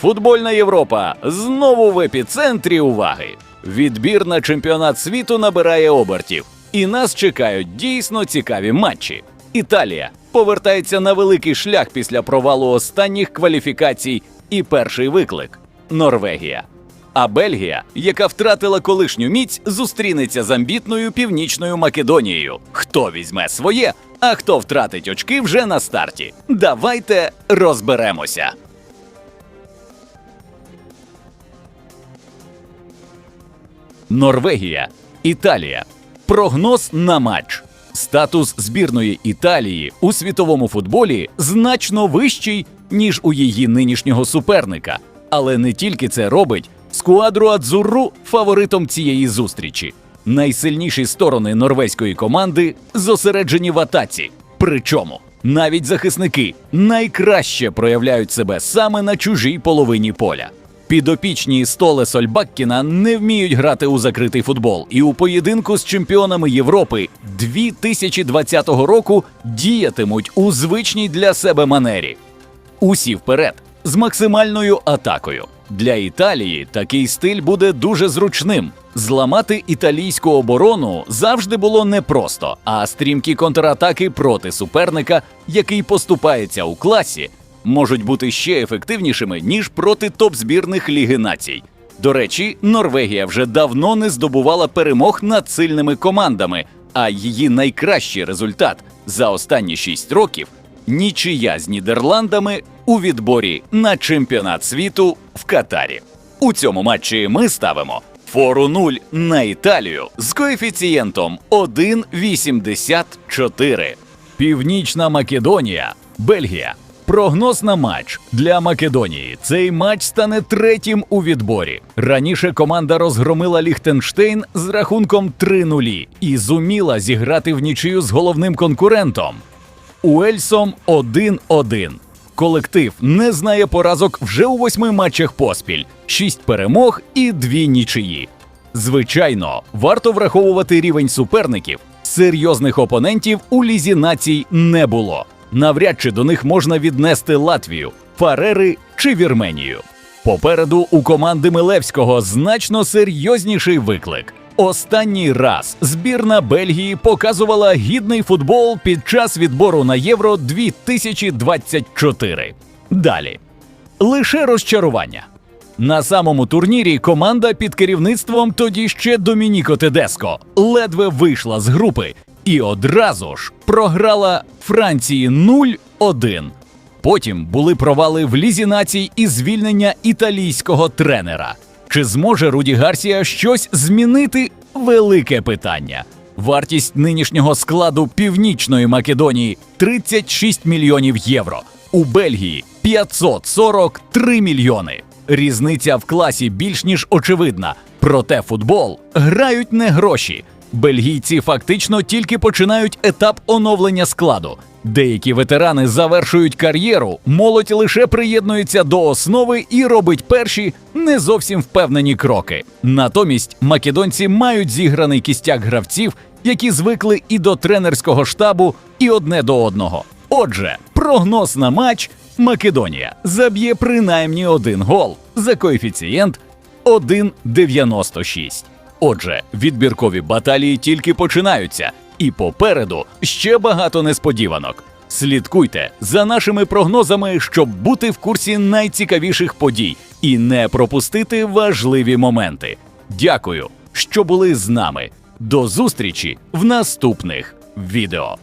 Футбольна Європа знову в епіцентрі уваги. Відбір на чемпіонат світу набирає обертів, і нас чекають дійсно цікаві матчі. Італія повертається на великий шлях після провалу останніх кваліфікацій і перший виклик Норвегія. А Бельгія, яка втратила колишню міць, зустрінеться з амбітною північною Македонією. Хто візьме своє, а хто втратить очки вже на старті. Давайте розберемося. Норвегія, Італія. Прогноз на матч. Статус збірної Італії у світовому футболі значно вищий, ніж у її нинішнього суперника. Але не тільки це робить скуадру Адзурру фаворитом цієї зустрічі. Найсильніші сторони норвезької команди зосереджені в атаці. Причому навіть захисники найкраще проявляють себе саме на чужій половині поля. Підопічні столе Сольбаккіна не вміють грати у закритий футбол, і у поєдинку з чемпіонами Європи 2020 року діятимуть у звичній для себе манері. Усі вперед з максимальною атакою. Для Італії такий стиль буде дуже зручним. Зламати італійську оборону завжди було непросто, а стрімкі контратаки проти суперника, який поступається у класі, можуть бути ще ефективнішими ніж проти топ-збірних Ліги націй. До речі, Норвегія вже давно не здобувала перемог над сильними командами, а її найкращий результат за останні шість років нічия з Нідерландами у відборі на чемпіонат світу в Катарі. У цьому матчі ми ставимо фору 0 на Італію з коефіцієнтом 1,84. Північна Македонія, Бельгія. Прогноз на матч для Македонії. Цей матч стане третім у відборі. Раніше команда розгромила Ліхтенштейн з рахунком 3-0 і зуміла зіграти в нічию з головним конкурентом Уельсом 1-1. Колектив не знає поразок вже у восьми матчах поспіль, шість перемог і дві нічиї. Звичайно, варто враховувати рівень суперників. Серйозних опонентів у лізі націй не було. Навряд чи до них можна віднести Латвію, Фарери чи Вірменію. Попереду у команди Милевського значно серйозніший виклик. Останній раз збірна Бельгії показувала гідний футбол під час відбору на Євро 2024. Далі лише розчарування. На самому турнірі команда під керівництвом тоді ще Домініко Тедеско ледве вийшла з групи і одразу ж програла Франції 0-1. Потім були провали в лізі націй і звільнення італійського тренера. Чи зможе Руді Гарсія щось змінити? Велике питання. Вартість нинішнього складу Північної Македонії 36 мільйонів євро. У Бельгії 543 мільйони. Різниця в класі більш ніж очевидна. Проте футбол грають не гроші. Бельгійці фактично тільки починають етап оновлення складу. Деякі ветерани завершують кар'єру, молодь лише приєднується до основи і робить перші не зовсім впевнені кроки. Натомість македонці мають зіграний кістяк гравців, які звикли і до тренерського штабу, і одне до одного. Отже, прогноз на матч Македонія заб'є принаймні один гол за коефіцієнт 1,96. Отже, відбіркові баталії тільки починаються, і попереду ще багато несподіванок. Слідкуйте за нашими прогнозами, щоб бути в курсі найцікавіших подій і не пропустити важливі моменти. Дякую, що були з нами. До зустрічі в наступних відео.